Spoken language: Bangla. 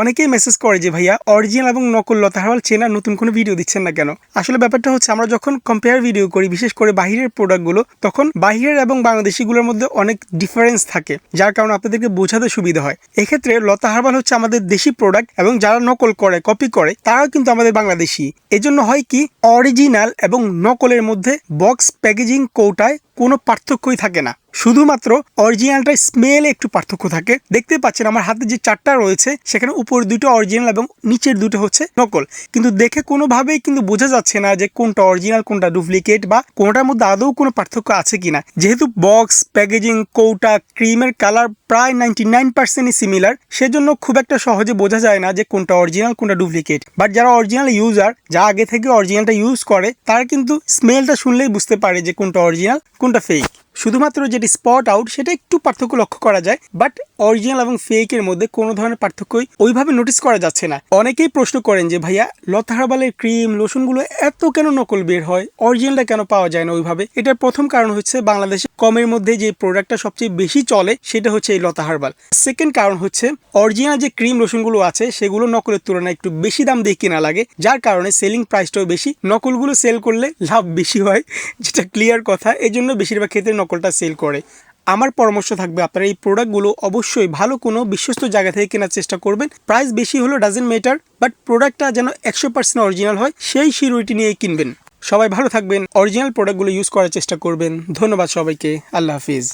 অনেকেই মেসেজ করে যে, ভাইয়া অরিজিনাল এবং নকল লতা হারবাল চেনার নতুন কোনো ভিডিও দিচ্ছেন না কেন? আসলে ব্যাপারটা হচ্ছে, আমরা যখন কম্পেয়ার ভিডিও করি, বিশেষ করে বাহিরের প্রোডাক্টগুলো তখন বাহিরের এবং বাংলাদেশিগুলোর মধ্যে অনেক ডিফারেন্স থাকে, যার কারণে আপনাদেরকে বোঝাতে সুবিধা হয়। এক্ষেত্রে লতা হারবাল হচ্ছে আমাদের দেশি প্রোডাক্ট এবং যারা নকল করে কপি করে, তারাও কিন্তু আমাদের বাংলাদেশি। এজন্য হয় কি অরিজিনাল এবং নকলের মধ্যে বক্স প্যাকেজিং কৌটায় কোনো পার্থক্যই থাকে না। শুধুমাত্র অরিজিনালটার স্মেলে একটু পার্থক্য থাকে। দেখতে পাচ্ছেন আমার হাতে যে চারটা রয়েছে, সেখানে উপর দুটো অরিজিনাল এবং নিচের দুটো হচ্ছে নকল। কিন্তু দেখে কোনোভাবেই কিন্তু বোঝা যাচ্ছে না যে কোনটা অরিজিনাল কোনটা ডুপ্লিকেট বা কোনটার মধ্যে আদৌ কোনো পার্থক্য আছে কিনা। যেহেতু বক্স প্যাকেজিং কৌটা ক্রিমের কালার প্রায় নাইনটি নাইন পার্সেন্টই সিমিলার সেজন্য খুব একটা সহজে বোঝা যায় না যে কোনটা অরিজিনাল কোনটা ডুপ্লিকেট বাট যারা অরিজিনাল ইউজার যা আগে থেকে অরিজিনালটা ইউজ করে, তারা কিন্তু স্মেলটা শুনলেই বুঝতে পারে যে কোনটা অরিজিনাল কোনটা ফেক শুধুমাত্র যেটি স্পট আউট সেটা একটু পার্থক্য লক্ষ্য করা যায় বাট অরিজিনাল এবং ফেকের মধ্যে কোনো ধরনের পার্থক্যই ওইভাবে নোটিস করা যাচ্ছে না। অনেকেই প্রশ্ন করেন যে, ভাইয়া লতা হার্বালের ক্রিম লোশনগুলো এত কেন নকল বের হয়? অরিজিনালটা কেন পাওয়া যায় না ওইভাবে? এটার প্রথম কারণ হচ্ছে বাংলাদেশে কমের মধ্যে যে প্রোডাক্টটা সবচেয়ে বেশি চলে, সেটা হচ্ছে এই লতা হার্বাল সেকেন্ড কারণ হচ্ছে অরিজিনাল যে ক্রিম লোশনগুলো আছে, সেগুলো নকলের তুলনায় একটু বেশি দাম দিয়ে কেনা লাগে, যার কারণে সেলিং প্রাইসটাও বেশি। নকলগুলো সেল করলে লাভ বেশি হয়, যেটা ক্লিয়ার কথা। এই জন্য বেশিরভাগ ক্ষেত্রে নকলটা সেল করে। আমার পরামর্শ থাকবে আপনারা এই প্রোডাক্টগুলো অবশ্যই ভালো কোনো বিশ্বস্ত জায়গা থেকে কেনার চেষ্টা করবেন। প্রাইস বেশি হলো ডাজেন্ট মেটার বাট প্রোডাক্টটা যেন একশো পার্সেন্ট অরিজিনাল হয়, সেই শিরুইটি নিয়েই কিনবেন। সবাই ভালো থাকবেন অরিজিনাল প্রোডাক্টগুলো ইউজ করার চেষ্টা করবেন। ধন্যবাদ সবাইকে, আল্লাহ হাফিজ।